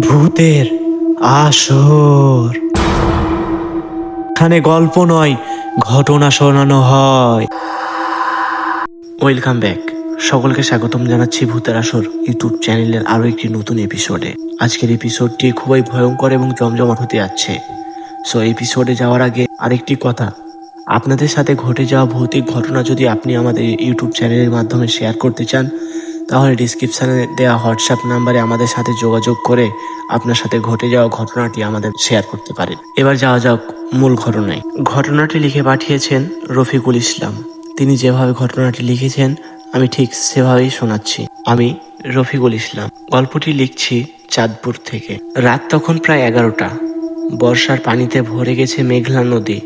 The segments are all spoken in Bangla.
ভূতের আসর। এখানে গল্প নয়, ঘটনা শোনানো হয়। ওয়েলকাম ব্যাক সকলকে স্বাগতম জানাচ্ছি ভূতের আসর ইউটিউব চ্যানেলের আরও একটি নতুন এপিসোডে আজকের এপিসোডটি খুবই ভয়ঙ্কর এবং জমজমাট হতে যাচ্ছে। সো এপিসোডে যাওয়ার আগে আরেকটি কথা। আপনাদের সাথে ঘটে যাওয়া ভৌতিক ঘটনা যদি আপনি আমাদের ইউটিউব চ্যানেলের মাধ্যমে শেয়ার করতে চান তাহলে ডিসক্রিপশনে দেওয়া হোয়াটসঅ্যাপ নাম্বারে আমাদের সাথে যোগাযোগ করে আপনার সাথে ঘটে যাওয়া ঘটনাটি আমাদের শেয়ার করতে পারেন। এবার যাওয়া যাক মূল ঘটনায়। ঘটনাটি লিখে পাঠিয়েছেন রফিকুল ইসলাম। তিনি যেভাবে ঘটনাটি লিখেছেন, আমি ঠিক সেভাবেই শোনাচ্ছি। আমি রফিকুল ইসলাম। গল্পটি লিখছি চাঁদপুর থেকে। রাত তখন প্রায় এগারোটা। বর্ষার পানিতে ভরে গেছে মেঘলা নদী।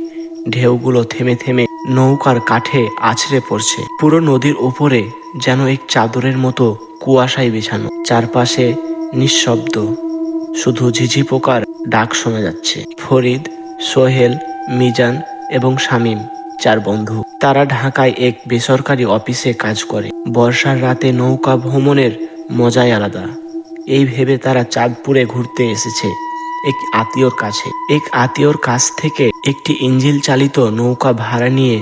ঢেউগুলো থেমে থেমে নৌকার কাঠে আছড়ে পড়ছে। পুরো নদীর ওপরে যেন এক চাদরের মতো কুয়াশায় বিছানো। চারপাশে নিঃশব্দ, শুধু ঝিঝি পোকার ডাক শোনা যাচ্ছে। ফরিদ, সোহেল, মিজান এবং শামীম, চার বন্ধু। তারা ঢাকায় এক বেসরকারি অফিসে কাজ করে। বর্ষার রাতে নৌকা ভ্রমণের মজাই আলাদা। এই ভেবে তারা চাঁদপুরে ঘুরতে এসেছে। এক আত্মীয়র কাছে। এক আত্মীয়র কাছ থেকে একটি ইঞ্জিল চালিত নৌকা ভাড়া নিয়ে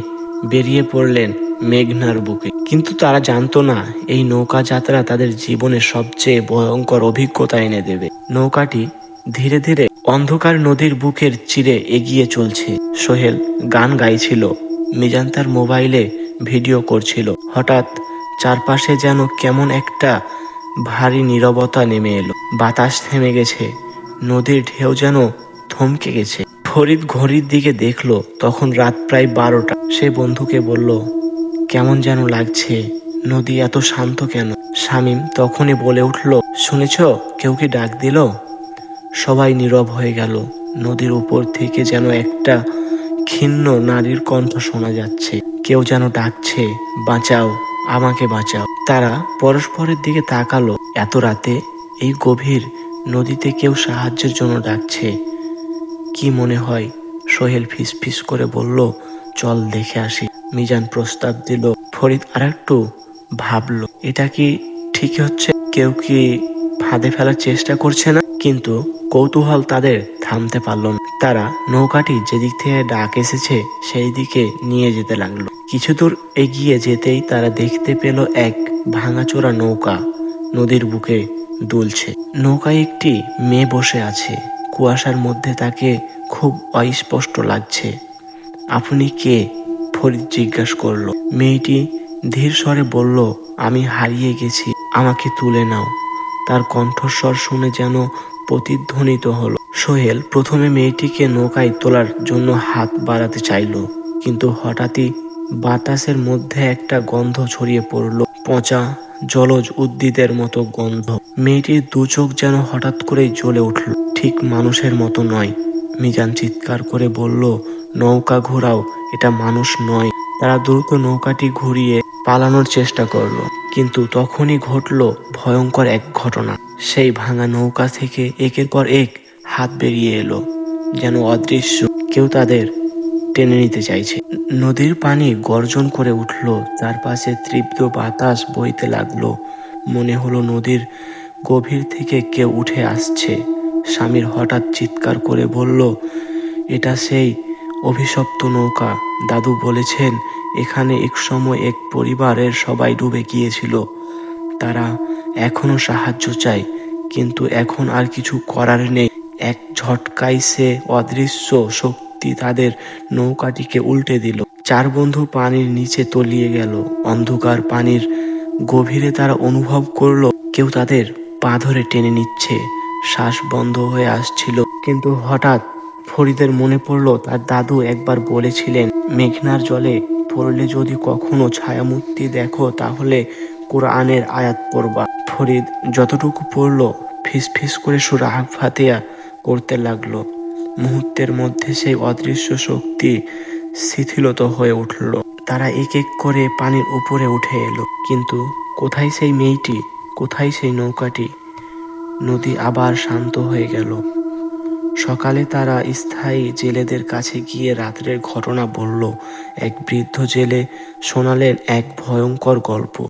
বেরিয়ে পড়লেন মেঘনার বুকে। কিন্তু তারা জানতো না, এই নৌকা যাত্রা তাদের জীবনে সবচেয়ে ভয়ঙ্কর অভিজ্ঞতা এনে দেবে। নৌকাটি ধীরে ধীরে অন্ধকার নদীর বুকের চিরে এগিয়ে চলছে। সোহেল গান গাইছিল, মিজান তার মোবাইলে ভিডিও করছিল। হঠাৎ চারপাশে যেন কেমন একটা ভারী নীরবতা নেমে এলো। বাতাস থেমে গেছে। নদীর ঢেউ যেন থমকে গেছে। ফরিদ ঘড়ির দিকে দেখল, তখন রাত প্রায় বারোটা। সে বন্ধুকে বলল, কেমন যেন লাগছে, নদী এত শান্ত কেন? শামীম তখনই বলে উঠল, শুনেছ, কেউ কি ডাক দিল? সবাই নীরব হয়ে গেল। নদীর উপর থেকে যেন একটা ক্ষীণ নারীর কণ্ঠ শোনা যাচ্ছে। কেউ যেন ডাকছে, বাঁচাও, আমাকে বাঁচাও। তারা পরস্পরের দিকে তাকালো। এত রাতে এই গভীর নদীতে কেউ সাহায্যের জন্য ডাকছে। কি মনে হয়, সোহেল ফিস ফিস করে বলল, চল দেখে আসি। মিজান প্রস্তাব দিল। ফরিদ আর একটু ভাবলো, এটা কি ঠিক হচ্ছে? কেউ কি ফাঁদে ফেলার চেষ্টা করছে না? কিন্তু কৌতূহল তাদের থামতে পারল না। তারা নৌকাটি যেদিক থেকে ডাক এসেছে, সেই দিকে নিয়ে যেতে লাগল। কিছু দূর এগিয়ে যেতেই তারা দেখতে পেল এক ভাঙাচোরা নৌকা নদীর বুকে দুলছে। নৌকায় একটি মেয়ে বসে আছে। কুয়াশার মধ্যে তাকে খুব অস্পষ্ট লাগছে। আপনি কে? ফরিদ জিজ্ঞাসা করল। মেয়েটি ধীর স্বরে বলল, আমি হারিয়ে গেছি, আমাকে তুলে নাও। তার কণ্ঠস্বর শুনে যেন প্রতিধ্বনিত হলো। সোহেল প্রথমে মেয়েটিকে নৌকায় তোলার জন্য হাত বাড়াতে চাইল, কিন্তু হঠাৎই বাতাসের মধ্যে একটা গন্ধ ছড়িয়ে পড়ল। পচা জলজ উদ্ভিদের মতো গন্ধ। মেয়েটির দু চোখ যেন হঠাৎ করেই জ্বলে উঠল। ঠিক মানুষের মতো নয়। মিজান চিৎকার করে বলল, নৌকা ঘোরাও, এটা মানুষ নয়। তারা দ্রুত নৌকাটি ঘুরিয়ে পালানোর চেষ্টা করল। কিন্তু তখনই ঘটলো ভয়ঙ্কর এক ঘটনা। সেই ভাঙা নৌকা থেকে একের পর এক হাত বেরিয়ে এলো। যেন অদৃশ্য। কেউ তাদের টেনে নিতে চাইছে। নদীর পানি গর্জন করে উঠল, চারপাশে তীব্র বাতাস বইতে লাগল। মনে হলো নদীর গভীর থেকে কেউ উঠে আসছে। স্বামীর হঠাৎ চিৎকার করে বলল, এটা সেই অভিশপ্ত নৌকা। দাদু বলেছেন, এখানে এক সময় এক পরিবারের সবাই ডুবে গিয়েছিল। তারা এখনও সাহায্য চায়, কিন্তু এখন আর কিছু করার নেই। এক ঝটকায় সে অদৃশ্য শক্তি তাদের নৌকাটিকে উল্টে দিল। চার বন্ধু পানির নিচে তলিয়ে গেল। অন্ধকার পানির গভীরে তারা অনুভব করল, কেউ তাদের পা ধরে টেনে নিচ্ছে। শ্বাস বন্ধ হয়ে আসছিল। কিন্তু হঠাৎ ফরিদের মনে পড়ল, তার দাদু একবার বলেছিলেন, মেঘনার জলে পড়লে যদি কখনো ছায়ামূর্তি দেখো, তাহলে কোরআনের আয়াত পড়বা। ফরিদ যতটুকু পড়ল ফিস ফিস করে সুরাহাগ ফাতিয়া করতে লাগল। মুহূর্তের মধ্যে সেই অদৃশ্য শক্তি শিথিলত হয়ে উঠল। তারা এক এক করে পানির উপরে উঠে এলো। কিন্তু কোথায় সেই মেয়েটি? কোথায় সেই নৌকাটি? নদী আবার শান্ত হয়ে গেল। সকালে তারা স্থায়ী জেলেদের কাছে গিয়ে রাত্রের ঘটনা বলল। এক বৃদ্ধ জেলে শোনালেন এক ভয়ঙ্কর গল্প।